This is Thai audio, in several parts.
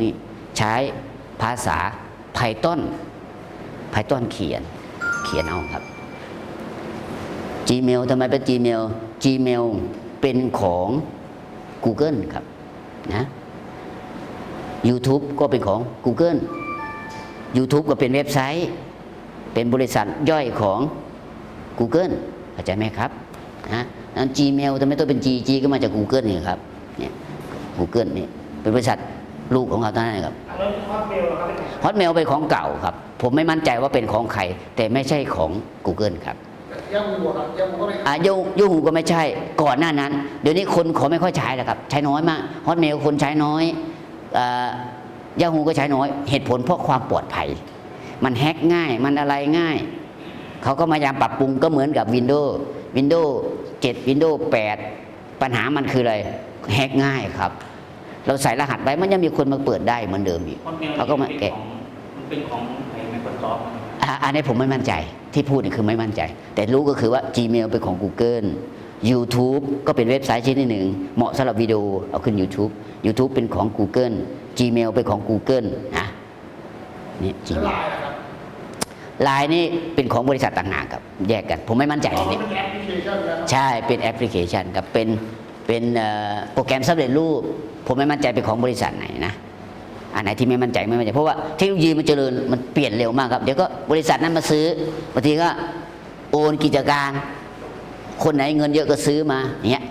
นี่ใช้ภาษา Python Python เขียน เขียนเอาครับ Gmail ทำไมเป็น Gmail Gmail เป็นของ Google ครับนะ YouTube ก็เป็นของ Google YouTube ก็เป็นเว็บไซต์ เป็นบริษัทย่อยของ Google เข้าใจไหมครับนะนั้น Gmail ทำไมต้องเป็น G G ก็มาจาก Google นี่ครับเนี่ย Google นี่เป็นบริษัท ลูกของเขาเท่านั้นครับอันนั้นฮอตเมลเหรอครับเป็นฮอตเมลเป็นของเก่าครับ ผมไม่มั่นใจว่าเป็นของใคร แต่ไม่ใช่ของ Google ครับยาฮูครับยาฮูก็เป็นอะยูยูหูก็ไม่ใช่ ก่อนหน้านั้น เดี๋ยวนี้คนเขาไม่ค่อยใช้แล้วครับ ใช้น้อยมากฮอตเมลคนใช้น้อยยาหูก็ใช้น้อย เหตุผลเพราะความปลอดภัย มันแฮ็กง่าย มันอะไรง่าย เขาก็พยายามปรับปรุงก็เหมือนกับ Windows Windows 7 Windows 8 ปัญหามันคืออะไร แฮ็กง่ายครับ เราใส่รหัสไว้มันยังมีคนมาเปิดได้เหมือนเดิมอีกฮอตเมลเขาก็มาเป็นแกะของมันเป็นของไอ้ Microsoft อะอันนี้ผมไม่มั่นใจที่พูดนี่คือไม่มั่นใจ แต่รู้ก็คือว่า Gmail เป็นของ Google YouTube ก็เป็นเว็บไซต์ชนิดหนึ่ง เหมาะสำหรับวิดีโอเอาขึ้น YouTube YouTube เป็นของ Google Gmail เป็นของ Google นะนี่ใช้ Gmail ไลน์นะครับไลน์นี่เป็นของบริษัทต่างหากครับ แยกกัน ผมไม่มั่นใจอ๋ออันมันนี้เป็นแอปพลิเคชันนะครับใช่เป็นแอปพลิเคชันครับเป็นเป็นเอ่อโปรแกรมสำเร็จรูป ผมไม่มั่นใจเป็นของบริษัทไหนนะอันไหนที่ไม่มั่นใจไม่มั่นใจเพราะว่าเทคโนโลยีมันเจริญมันเปลี่ยนเร็วมากครับ เดี๋ยวก็บริษัทนั้นมาซื้อบางทีก็โอนกิจการ คนไหนเงินเยอะก็ซื้อมาอย่างเงี้ย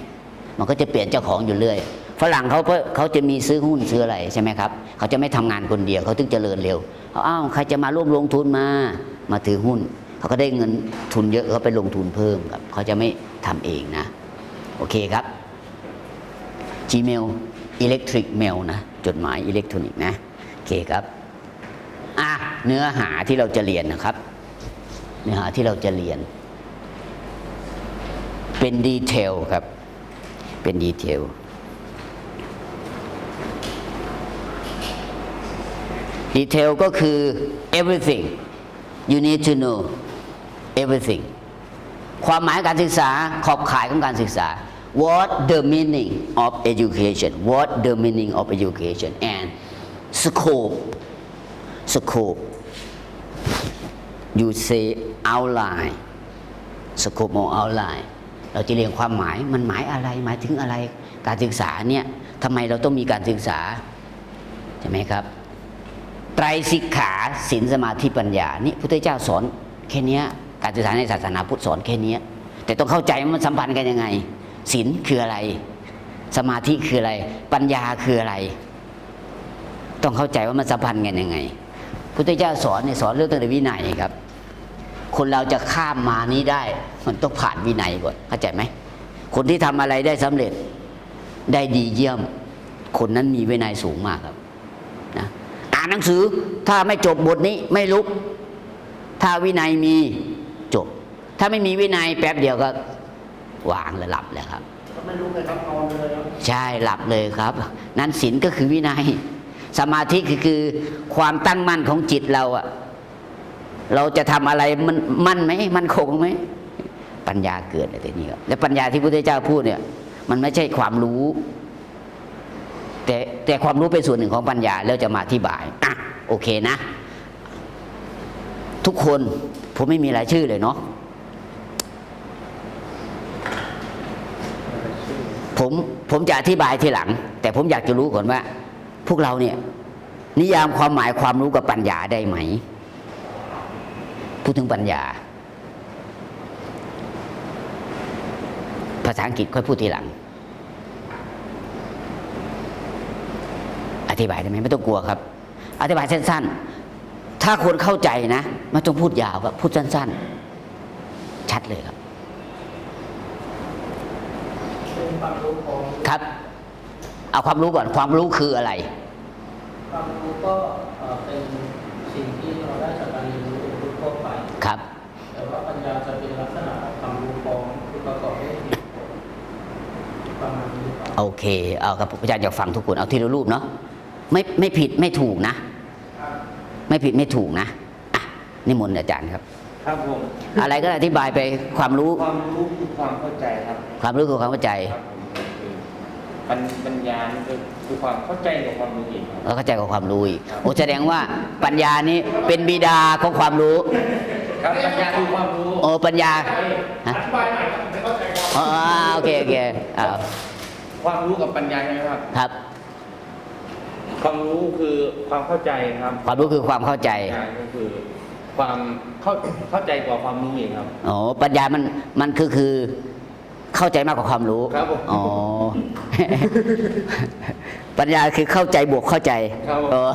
มันก็จะเปลี่ยนเจ้าของอยู่เรื่อยฝรั่งเขาก็เขาจะมีซื้อหุ้นซื้ออะไรใช่ไหมครับ เขาจะไม่ทำงานคนเดียวเขาถึงเจริญเร็วเขาอ้าวใครจะมาร่วมลงทุนมามาถือหุ้น เขาก็ได้เงินทุนเยอะเขาไปลงทุนเพิ่มครับเขาจะไม่ทำเองนะ โอเคครับ Gmail Electric Mail นะจดหมายอิเล็กทรอนิกส์นะโอเคครับอะเนื้อหาที่เราจะเรียนนะครับ เนื้อหาที่เราจะเรียน เป็นดีเทลครับ เป็นดีเทลดีเทลก็คือ everything you need to know everything ความหมายการศึกษาขอบข่ายของการศึกษา what the meaning of education what the meaning of education and scope scope you say outline scope or outline เราจะเรียนความหมายมันหมายอะไรหมายถึงอะไรการศึกษาเนี่ยทำไมเราต้องมีการศึกษาใช่ไหมครับ ไตรสิกขาศีลสมาธิปัญญานี่พุทธเจ้าสอนแค่นี้การศึกษาในศาสนาพุทธสอนแค่นี้แต่ต้องเข้าใจว่ามันสัมพันธ์กันยังไง ศีลคืออะไร สมาธิคืออะไร ปัญญาคืออะไร ต้องเข้าใจว่ามันสัมพันธ์กันยังไง พุทธเจ้าสอนเนี่ยสอนเรื่องตั้งแต่วินัยครับ คนเราจะข้ามมานี้ได้ มันต้องผ่านวินัยก่อนเข้าใจไหมคนที่ทำอะไรได้สำเร็จได้ดีเยี่ยม คนนั้นมีวินัยสูงมากครับนะอ่านหนังสือถ้าไม่จบบทนี้ไม่ลุก ถ้าวินัยมีจบ ถ้าไม่มีวินัยแป๊บเดียวก็ วางแล้วหลับแล้วครับก็ไม่รู้เลยครับนอนเลยครับใช่หลับเลยครับ นั้นศีลก็คือวินัย สมาธิคือคือความตั้งมั่นของจิตเราอะเราจะทำอะไรมันมั่นไหมมันคงไหมปัญญาเกิดอะไรนี้ครับและปัญญาที่พระพุทธเจ้าพูดเนี่ย มันไม่ใช่ความรู้ แต่แต่ความรู้เป็นส่วนหนึ่งของปัญญาแล้วจะมาอธิบายอะโอเคนะ ทุกคนผมไม่มีรายชื่อเลยเนาะ ผมผมจะอธิบายทีหลัง แต่ผมอยากจะรู้ก่อนว่า พวกเราเนี่ย นิยามความหมายความรู้กับปัญญาได้ไหม พูดถึงปัญญา ภาษาอังกฤษค่อยพูดทีหลัง อธิบายได้ไหมไม่ต้องกลัวครับ อธิบายสั้น ๆ ถ้าคนเข้าใจนะไม่ต้องพูดยาวครับพูดสั้น ๆ ชัดเลยครับ เป็น ความรู้ของครับ เอาความรู้ก่อนความรู้คืออะไร ความรู้ก็เอ่อเป็นสิ่งที่เราได้จากการเรียนรู้ทั่วไปครับ แต่ว่าปัญญาจะเป็นลักษณะของความรู้ของที่ประกอบด้วยเหตุผลประมาณนี้ครับโอเค เอาครับอาจารย์อยากฟังทุกคนเอาทีละรูปเนาะไม่ไม่ผิดไม่ถูกนะ ไม่ผิดไม่ถูกนะอะนิมนต์อาจารย์ครับ ครับผมอะไรก็อธิบายไปความรู้ ความรู้คือความเข้าใจครับ ความรู้คือความเข้าใจครับผมปัญปัญญานี่คือคือความเข้าใจกับความรู้อีกครับ แล้วเข้าใจกับความรู้อีกโอ้แสดงว่าปัญญานี้เป็นบิดาของความรู้ ครับปัญญาคือความรู้โอ้ปัญญาฮะอธิบายหน่อยครับไม่เข้าใจครับอ๋อโอเคโอเคอ่าความรู้กับปัญญาใช่ไหมครับ ครับ ความรู้คือความเข้าใจครับ ความรู้คือความเข้าใจ ปัญญาก็คือ ความเข้าเข้าใจกว่าความรู้อีกครับ อ๋อปัญญามันมันคือคือเข้าใจมากกว่าความรู้ครับผมอ๋อ ปัญญาคือเข้าใจบวกเข้าใจครับผม เออ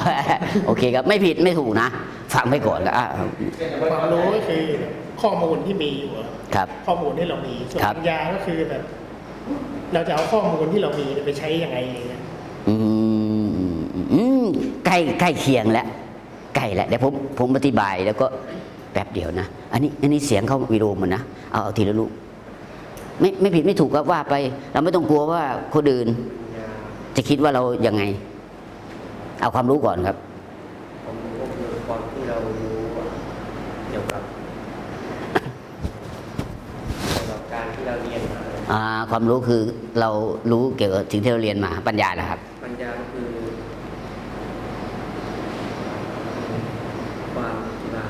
โอเคครับไม่ผิดไม่ถูกนะฟังไปก่อนก็อะความรู้ก็คือข้อมูลที่มีอยู่อะครับ ข้อมูลที่เรามีส่วนครับ ปัญญาก็คือแบบ เราจะเอาข้อมูลที่เรามีไปใช้ยังไงอย่างเงี้ยอืมอืมอืมใกล้ใกล้เคียงแล้ว ใกล้แล้วเดี๋ยวผมผมอธิบายแล้วก็แป๊บเดียวนะ อันนี้อันนี้เสียงเข้าวิดีโอมันนะเอาเอาทีละลูกไม่ไม่ผิดไม่ถูกก็ว่าไป เราไม่ต้องกลัวว่าคนอื่น จะคิดว่าเรายังไง เอาความรู้ก่อนครับผมก็คือความที่เรารู้เกี่ยวกับเกี่ยวกับการที่เราเรียนมา อ่าความรู้คือเรารู้เกี่ยวกับสิ่งที่เราเรียนมาปัญญานะครับ ปัญญาก็คือ ความที่เรา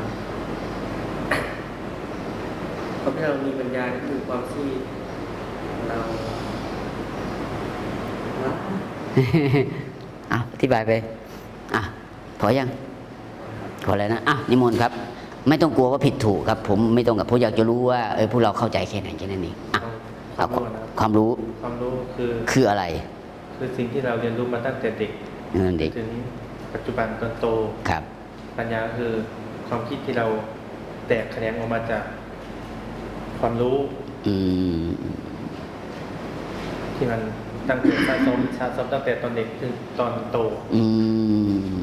ความที่เรามีปัญญาก็คือความที่เราอะอธิบายไป อะ พอยัง พอแล้วนะ อะ นิมนต์ครับ ไม่ต้องกลัวว่าผิดถูกครับ ผมไม่ต้องกับผมอยากจะรู้ว่าเออพวกเราเข้าใจแค่ไหนแค่นั้นเองอะควาเอามรู้นะครับความรู้ ความรู้คือ คืออะไร คือสิ่งที่เราเรียนรู้มาตั้งแต่เด็กนั่นเด็ก ถึงปัจจุบันตอนโต ครับ ปัญญาก็คือความคิดที่เราแตกแขนงออกมาจาก ความรู้อืมที่มันตั้งแต่สะสมสะสมตั้งแต่ตอนเด็กถึงตอนโตอืม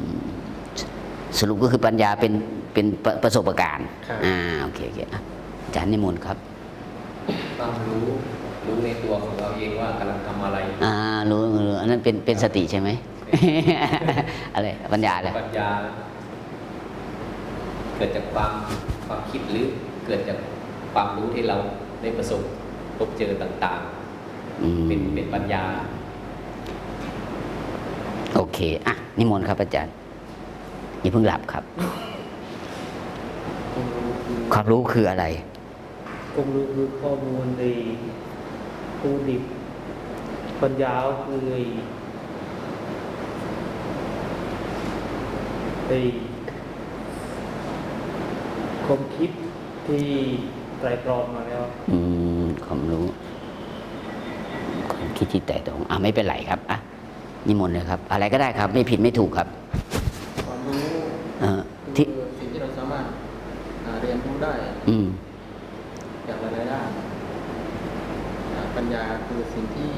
สรุปก็คือปัญญาเป็นเป็นประประสบการณ์ครับอ่าโอเคโอเคอะอาจารย์นิมนต์ครับความรู้รู้ในตัวของเราเองว่ากำลังทำอะไร อ่ารู้รู้อันนั้นเป็นเป็นสติใช่ไหมอะไรปัญญาแหละปัญญา เกิดจากความความคิดหรือเกิดจาก ความรู้ที่เราได้ประสบพบเจอต่างอืมๆเป็นเป็นปัญญา โอเค อะ นิมนต์ครับอาจารย์ อย่าเพิ่งหลับครับ ความรู้คืออะไร ความรู้คือข้อมูลในผู้ดิบปัญญาก็คือไอ้ไอ้ความคิดที่ ไตรตรองมาแล้ว อืมความรู้ความคิดที่แตกต่างอะไม่เป็นไรครับอะนิมนต์เลยครับ อะไรก็ได้ครับ ไม่ผิดไม่ถูกครับความรู้เออคืที่อสิ่งที่เราสามารถอ่าเรียนรู้ได้อืม จากหลายๆด้านอ่าปัญญาคือสิ่งที่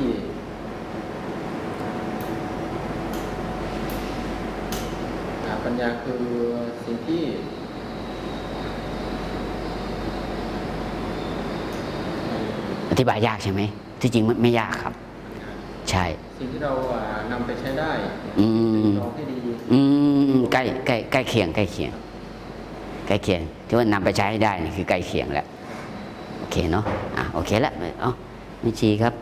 อ่าปัญญาคือสิ่งที่ อธิบายยากใช่ไหมที่จริงไม่ไม่ยากครับ ใช่ สิ่งที่เราอ่านำไปใช้ได้อืมลองให้ดีอืมใกล้ใกล้ใกล้เคียงใกล้เคียงใกล้เคียงที่ว่านำไปใช้ให้ได้นี่คือใกล้เคียงแล้วโอเคเนาะอะโอเคแล้วเอ๋อมิชีครับ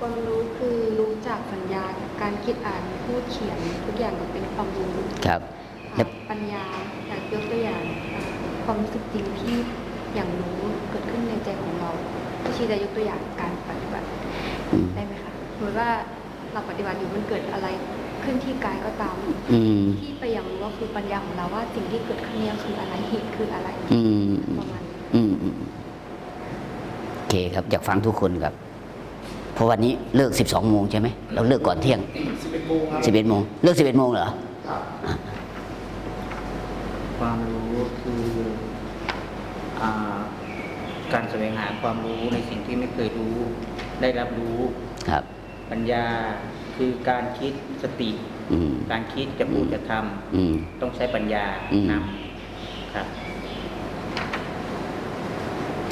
ความรู้คือรู้จากสัญญาการคิดอ่านพูดเขียนทุกอย่างมันเป็นความรู้ครับแล้วปัญญาอยากยกตัวอย่างอ่าความรู้สึกจริงที่อย่างรู้เกิดขึ้นในใจของเรา พี่ชีจะยกตัวอย่างการปฏิบัติอืมได้ไหมคะสมมติว่าเราปฏิบัติอยู่มันเกิดอะไรขึ้นที่กายก็ตามอืมที่ไปอย่างรู้ก็คือปัญญาของเราว่าสิ่งที่เกิดขึ้นเนี้คืออะไรเหตุคืออะไรอืมประมาณนี้อืมอืมโอเคครับอยากฟังทุกคนครับเพราะวันนี้เลิก12โมงใช่ไหมเราเลิกก่อนเที่ยง11โมงครับ11โมงเลิก11โมงเหรอครับอะความรู้คืออา การแสวงหาความรู้ในสิ่งที่ไม่เคยรู้ ได้รับรู้ครับ ปัญญาคือการคิดสติ อืม การคิดจะพูดจะทอืมำต้องใช้ปัญญาอืม นำครับ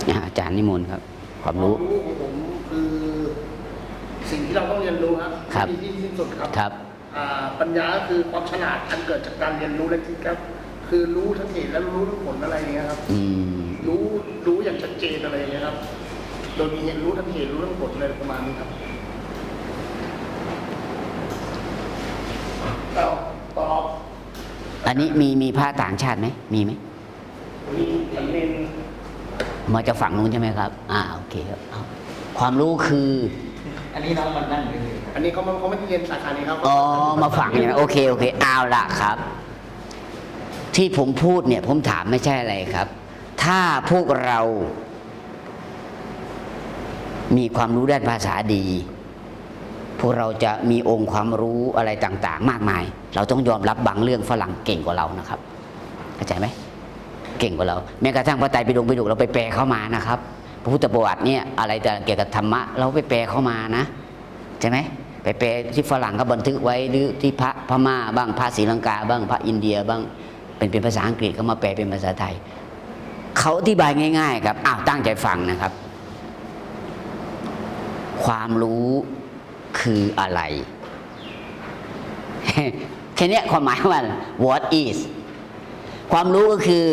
อะอาจารย์นิมนต์ครับ ความรู้ ความรู้ของผมคือสิ่งที่เราต้องเรียนรู้ครับครับ ที่ดีที่สุดครับครับ อ่าปัญญาก็คือความฉลาดอันเกิดจากการเรียนรู้และคิดครับ คือรู้ทั้งเหตุและรู้ทั้งผลอะไรอย่างเงี้ยครับ อืม รู้รู้อย่างชัด เจนอะไรอย่างเงี้ยครับ โดยมีเหตุรู้ทั้งเหตุรู้ทั้งผลอะไรประมาณนี้ครับเอาตอบอันนี้มีมีพระต่างชาติไหมมีไหมมีสำเนียงมาจากฝั่งนู้นใช่ไหมครับ อ่าโอเคครับเอาความรู้คือ อันนี้น้องมันนั่งเลยครับอันนี้เขาไม่เขาไม่ได้เรียนสาขานี้ครับอ๋อ มาฝั่งอย่างนั้นโอเคโอเคเอาละครับ ที่ผมพูดเนี่ย ผมถามไม่ใช่อะไรครับ ถ้าพวกเรา มีความรู้ด้านภาษาดี พวกเราจะมีองค์ความรู้อะไรต่าง ๆ มากมาย เราต้องยอมรับบางเรื่องฝรั่งเก่งกว่าเรานะครับเข้าใจไหมเก่งกว่าเรา แม้กระทั่งพระไตรปิฎกไปิฎกเราไปแปลเข้ามานะครับ พระพุทธประวัติเนี่ยอะไรแต่เกี่ยวกับธรรมะ เราไปแปลเข้ามานะใช่ไหมไปแปลที่ฝรั่งก็บันทึกไว้หรือที่พระพม่าบ้างพระศรีลังกา บ้างพระอินเดียบ้างเป็นเป็นภาษาอังกฤษก็มาแปลเป็นภาษาไทย เขาอธิบายง่าย ๆ ครับอ้าวตั้งใจฟังนะครับ ความรู้คืออะไร แค่เนี้ยความหมายว่า what is ความรู้ก็คือ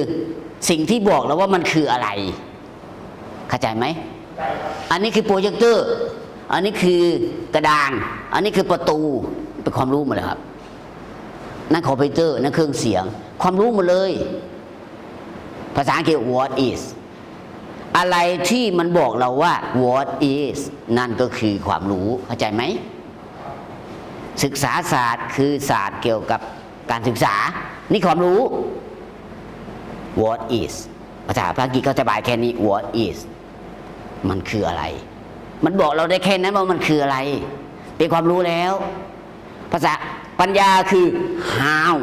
สิ่งที่บอกแล้วว่ามันคืออะไร เข้าใจไหม อันนี้คือโปรเจคเตอร์ อันนี้คือกระดาน อันนี้คือประตู เป็นความรู้หมดเลยครับ นั่นคอมพิวเตอร์ นั่นเครื่องเสียง ความรู้หมดเลย ภาษาอังกฤษ what is อะไรที่มันบอกเราว่า what is นั่นก็คือความรู้เข้าใจไหม ศึกษาศาสตร์คือศาสตร์เกี่ยวกับการศึกษา นี่ความรู้ what is ภาษาภาษาอังกฤษเขาจะบายแค่นี้ what is มันคืออะไร มันบอกเราได้แค่นั้นว่ามันคืออะไร เป็นความรู้แล้ว ภาษาปัญญาคือ how